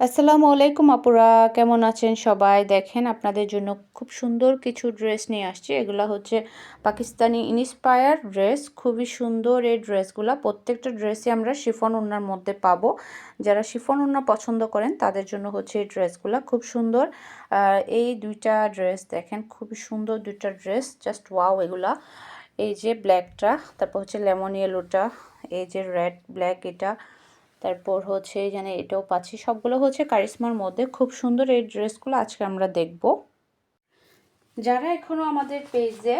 আসসালামু আলাইকুম আপুরা, কেমন আছেন সবাই? দেখেন, আপনাদের জন্য খুব সুন্দর কিছু ড্রেস নিয়ে আসছি। এগুলা হচ্ছে পাকিস্তানি ইন্সপায়ার ড্রেস। খুবই সুন্দর এই ড্রেসগুলো। প্রত্যেকটা ড্রেসই আমরা শিফন ওনার মধ্যে পাবো। যারা শিফন ওনা পছন্দ করেন, তাদের জন্য হচ্ছে এই ড্রেসগুলো খুব সুন্দর। এই দুইটা ড্রেস দেখেন, খুবই সুন্দর দুইটা ড্রেস। জাস্ট ওয়াও এগুলা। এই যে ব্ল্যাকটা, তারপর হচ্ছে লেমন ইয়েলোটা, এই যে রেড, ব্ল্যাক এটা। তারপর হচ্ছে এখানে এটাও পাচ্ছি। সবগুলো হচ্ছে কারিশমার মধ্যে। খুব সুন্দর এই ড্রেসগুলো আজকে আমরা দেখব। যারা এখনও আমাদের পেজে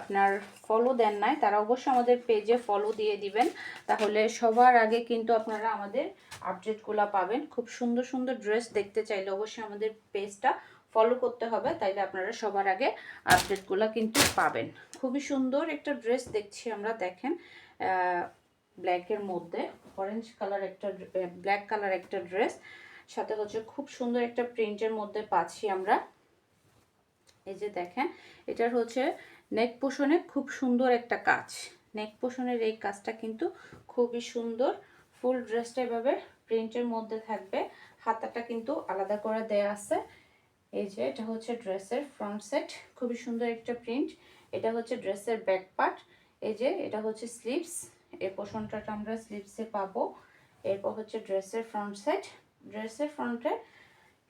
আপনার ফলো দেন নাই, তারা অবশ্যই আমাদের পেজে ফলো দিয়ে দিবেন। তাহলে সবার আগে কিন্তু আপনারা আমাদের আপডেটগুলো পাবেন। খুব সুন্দর সুন্দর ড্রেস দেখতে চাইলে অবশ্যই আমাদের পেজটা ফলো করতে হবে। তাইলে আপনারা সবার আগে আপডেটগুলো কিন্তু পাবেন। খুবই সুন্দর একটা ড্রেস দেখছি আমরা, দেখেন। ব্ল্যাকের মধ্যে অরেঞ্জ কালার একটা ব্ল্যাক কালার একটা ড্রেস সাথে হচ্ছে খুব সুন্দর একটা প্রিন্টের মধ্যে পাচ্ছি আমরা। এই যে দেখেন, এটার হচ্ছে নেক পোষণে খুব সুন্দর একটা কাজ। নেক পোষণের এই কাজটা কিন্তু খুবই সুন্দর। ফুল ড্রেসটা এভাবে প্রিন্টের মধ্যে থাকবে। হাতাটা কিন্তু আলাদা করে দেয়া আছে। এই যে, এটা হচ্ছে ড্রেসের ফ্রন্ট সেট খুবই সুন্দর একটা প্রিন্ট এটা হচ্ছে ড্রেসের ব্যাক পার্ট এই যে, এটা হচ্ছে স্লিভস এই পোষণটা আমরা স্লিভসে পাবো। এরপর হচ্ছে ড্রেসের ফ্রন্ট সাইড ড্রেসের ফ্রন্টে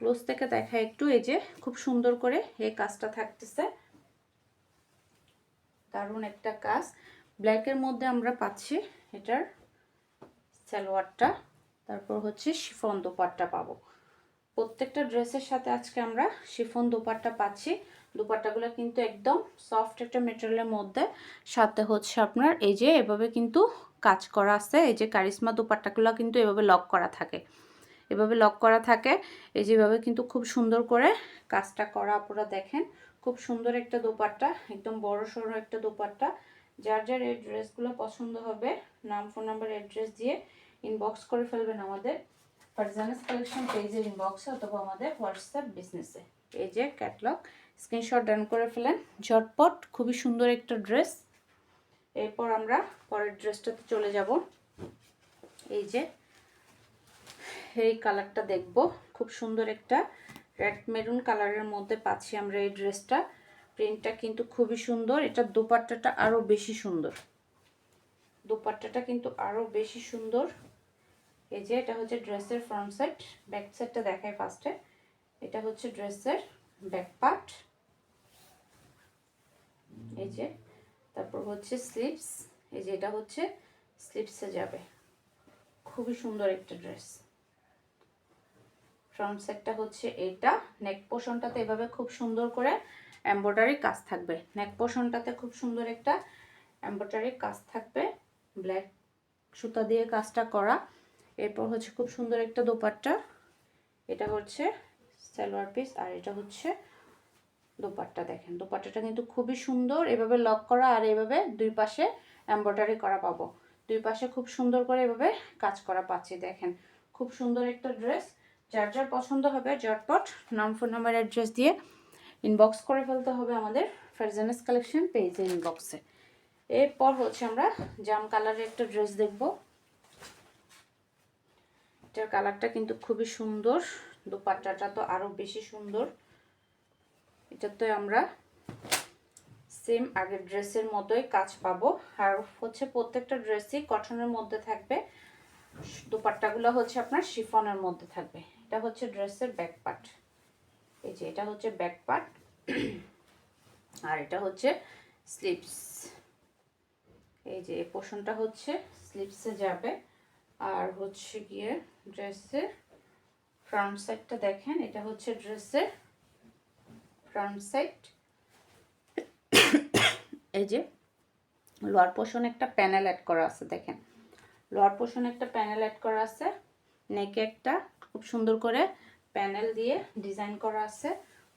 ক্লোজ থেকে দেখা একটু, এই যে খুব সুন্দর করে এই কাজটা থাকতেছে। দারুণ একটা কাজ। ব্ল্যাকের মধ্যে আমরা পাচ্ছি এটার সালোয়ারটা। তারপর হচ্ছে শিফন দোপাট্টা পাবো। প্রত্যেকটা ড্রেসের সাথে আজকে আমরা শিফন দোপাট্টা পাচ্ছি। দুপাট্টাগুলো কিন্তু একদম সফট একটা মেটেরিয়ালের মধ্যে। সাথে হচ্ছে আপনার এই যে এভাবে কিন্তু কাজ করা আছে, এই যে কারিশমা দুপাট্টাগুলো কিন্তু এভাবে লক করা থাকে। এভাবে লক করা থাকে, এই যেভাবে কিন্তু খুব সুন্দর করে কাজটা করা আপনারা দেখেন। খুব সুন্দর একটা দোপাট্টা, একদম বড় সড়ো একটা দোপাট্টা। যার যার এই ড্রেসগুলো পছন্দ হবে, নাম ফোন নাম্বার অ্যাড্রেস দিয়ে ইনবক্স করে ফেলবেন আমাদের। ফারজানাস কালেকশন পেজের ইনবক্সে অথবা আমাদের হোয়াটসঅ্যাপ বিজনেসে এই যে ক্যাটলগ স্ক্রিনশট ডান করে ফেলেন। ঝটপট, খুবই সুন্দর একটা ড্রেস। এরপর আমরা পরের ড্রেসটাতে চলে যাব। এই যে, এই কালারটা দেখব। খুব সুন্দর একটা রেড মেরুন কালারের মধ্যে পাচ্ছি আমরা এই ড্রেসটা। প্রিন্টটা কিন্তু খুবই সুন্দর। এটা দোপাট্টাটা আরও বেশি সুন্দর। দোপাট্টাটা কিন্তু আরও বেশি সুন্দর। এই যে, এটা হচ্ছে ড্রেসের ফ্রন্ট সাইড। ব্যাক সাইডটা দেখায় ফার্স্টে এটা হচ্ছে ড্রেসের ব্যাক পার্ট এই যে, তারপর হচ্ছে স্লিপস এই যে এটা হচ্ছে স্লিপসে যাবে। খুবই সুন্দর একটা ড্রেস ফ্রন্ট সেটটা হচ্ছে এইটা নেক পোষণটাতে এভাবে খুব সুন্দর করে এম্ব্রয়ডারি কাজ থাকবে। নেক পোষণটাতে খুব সুন্দর একটা এম্ব্রয়ডারি কাজ থাকবে। ব্ল্যাক সুতা দিয়ে কাজটা করা। এরপর হচ্ছে খুব সুন্দর একটা দোপাট্টা। এটা হচ্ছে সালোয়ার পিস আর এটা হচ্ছে দোপাট্টা, দেখেন। দোপাট্টাটা কিন্তু খুবই সুন্দর, এভাবে লক করা আর এভাবে দুই পাশে এম্ব্রয়ডারি করা পাবো। দুই পাশে খুব সুন্দর করে এভাবে কাজ করা পাচ্ছি, দেখেন। খুব সুন্দর একটা ড্রেস যার যার পছন্দ হবে জটপট নাম ফোন নাম্বার অ্যাড্রেস দিয়ে ইনবক্স করে ফেলতে হবে আমাদের ফারজানাস কালেকশন পেজে ইনবক্সে এরপর হচ্ছে আমরা জাম কালারের একটা ড্রেস দেখব। এটার কালারটা কিন্তু খুবই সুন্দর। দোপাট্টাটা তো আরও বেশি সুন্দর। এটাতে আমরা সেম আগের ড্রেসের মতোই কাজ পাবো। আর হচ্ছে প্রত্যেকটা ড্রেসই কটনের মধ্যে থাকবে। দুপাট্টাগুলো হচ্ছে আপনার শিফনের মধ্যে থাকবে। এটা হচ্ছে ড্রেসের ব্যাক পার্ট এই যে এটা হচ্ছে ব্যাক পার্ট আর এটা হচ্ছে স্লিপস এই যে পোষণটা হচ্ছে স্লিপসে যাবে। আর হচ্ছে গিয়ে ড্রেসের ফ্রন্ট সাইডটা দেখেন, এটা হচ্ছে ড্রেসের ফ্রন্ট সাইড এই যে লোয়ার পোর্শন একটা প্যানেল অ্যাড করা আছে, দেখেন। লোয়ার পোর্শন একটা প্যানেল অ্যাড করা আছে নেকে একটা খুব সুন্দর করে প্যানেল দিয়ে ডিজাইন করা আছে,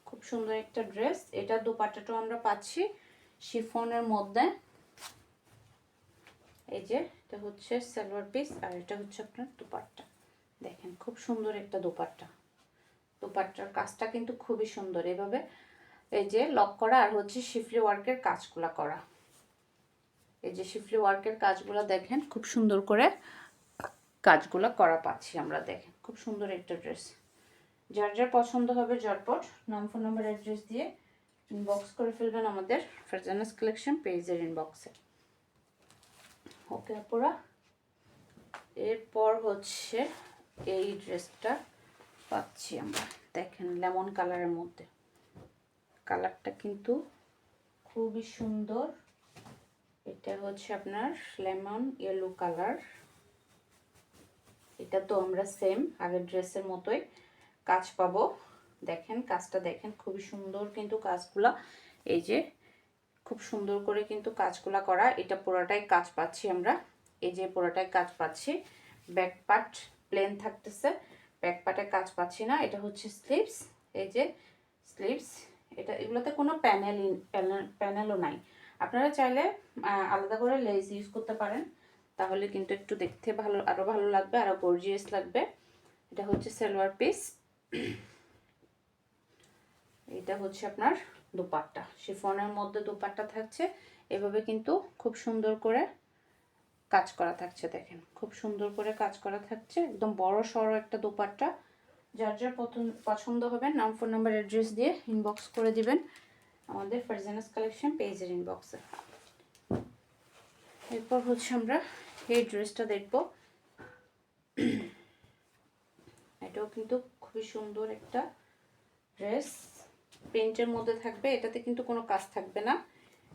খুব সুন্দর একটা ড্রেস এটা দুপাট্টাটাও আমরা পাচ্ছি শিফনের মধ্যে। এই যে, এটা হচ্ছে সালোয়ার পিস আর এটা হচ্ছে আপনার দুপাট্টা। দেখেন, খুব সুন্দর একটা দুপাট্টা। দুপাট্টার কাজটা কিন্তু খুবই সুন্দর। এভাবে এই যে লক করা আর হচ্ছে শিফলি ওয়ার্কের কাজগুলো করা। এই যে শিফলি ওয়ার্কের কাজগুলো দেখেন, খুব সুন্দর করে কাজগুলো করা পাচ্ছি আমরা দেখেন। খুব সুন্দর একটা ড্রেস। যার যার পছন্দ হবে ঝটপট নাম ফোন নাম্বার অ্যাড্রেস দিয়ে ইনবক্স করে ফেলবেন আমাদের ফারজানাস কালেকশন পেজের ইনবক্সে ওকে আপুরা, এরপর হচ্ছে এই ড্রেসটা পাচ্ছি আমরা। দেখেন লেমন কালারের মধ্যে। কালারটা কিন্তু খুবই সুন্দর। এটা হচ্ছে আপনার লেমন ইয়েলো কালার। এটা তো আমরা সেম আগের ড্রেসের মতোই কাজ পাবো। দেখেন কাজটা দেখেন খুবই সুন্দর কিন্তু কাজগুলা। এই যে খুব সুন্দর করে কিন্তু কাজগুলা করা। এটা পুরোটাই কাজ পাচ্ছি আমরা। এই যে পুরোটাই কাজ পাচ্ছি। ব্যাক পার্ট প্লেন থাকতেছে। ব্যাক পার্টে কাজ পাচ্ছি না, এটা হচ্ছে স্লিভস এই যে স্লিভস এটা এগুলোতে কোনো প্যানেল প্যানেলও নাই। আপনারা চাইলে আলাদা করে লেস ইউজ করতে পারেন, তাহলে কিন্তু একটু দেখতে ভালো আরও ভালো লাগবে আরও গর্জিয়াস লাগবে। এটা হচ্ছে সালোয়ার পিস এটা হচ্ছে আপনার দুপাট্টা শিফনের মধ্যে দুপাট্টা থাকছে। এভাবে কিন্তু খুব সুন্দর করে কাজ করা থাকছে, দেখেন। খুব সুন্দর করে কাজ করা থাকছে। একদম বড় সড়ো একটা দুপাট্টা। যার যার পছন্দ- পছন্দ হবে, নাম ফোন নাম্বার, অ্যাড্রেস দিয়ে ইনবক্স করে দিবেন। আমাদের ফারজানাস কালেকশন পেজের ইনবক্সে এরপর হচ্ছে আমরা এই ড্রেসটা দেখব। এটাও কিন্তু খুবই সুন্দর একটা ড্রেস প্রিন্টের মধ্যে থাকবে, এটাতে কিন্তু কোনো কাজ থাকবে না।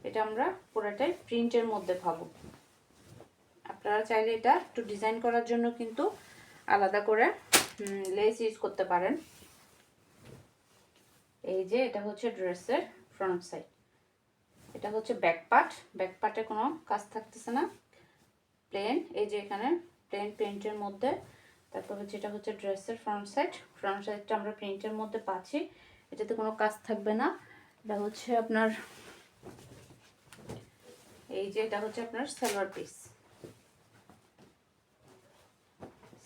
এটা আমরা পুরোটাই প্রিন্টের মধ্যে পাবো আপনারা চাইলে এটা একটু ডিজাইন করার জন্য কিন্তু আলাদা করে লেস ইউজ করতে পারেন। এই যে এটা হচ্ছে ড্রেসের ফ্রন্ট সাইড এটা হচ্ছে ব্যাক পার্ট ব্যাক পার্টে কোনো কাজ থাকতেছে না। প্লেন এই যে এখানে প্লেন প্রিন্টের মধ্যে। তারপর হচ্ছে এটা হচ্ছে ড্রেসের ফ্রন্ট সাইড ফ্রন্ট সাইডটা আমরা প্রিন্টের মধ্যে পাচ্ছি। এটাতে কোনো কাজ থাকবে না। এটা হচ্ছে আপনার, এই যে এটা হচ্ছে আপনার সেলোয়ার পিস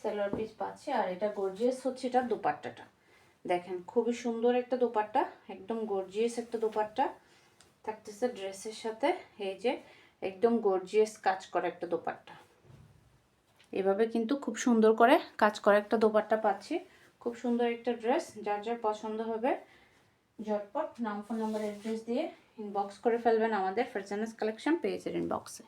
সেলোয়ার পিস পাচ্ছি, আর এটা গর্জিয়াস হচ্ছে এটা দুপাট্টাটা। দেখেন, খুবই সুন্দর একটা দোপাট্টা, একদম গর্জিয়াস একটা দোপাট্টা। থাকতেছে ড্রেসের সাথে, এই যে একদম গর্জিয়াস কাজ করা একটা দোপাট্টা। এভাবে কিন্তু খুব সুন্দর করে কাজ করা একটা দোপাট্টা পাচ্ছি। খুব সুন্দর একটা ড্রেস যার যার পছন্দ হবে, ঝটপট নাম ফোন নাম্বার অ্যাড্রেস দিয়ে ইনবক্স করে ফেলবেন আমাদের ফারজানাস কালেকশন পেজের ইনবক্সে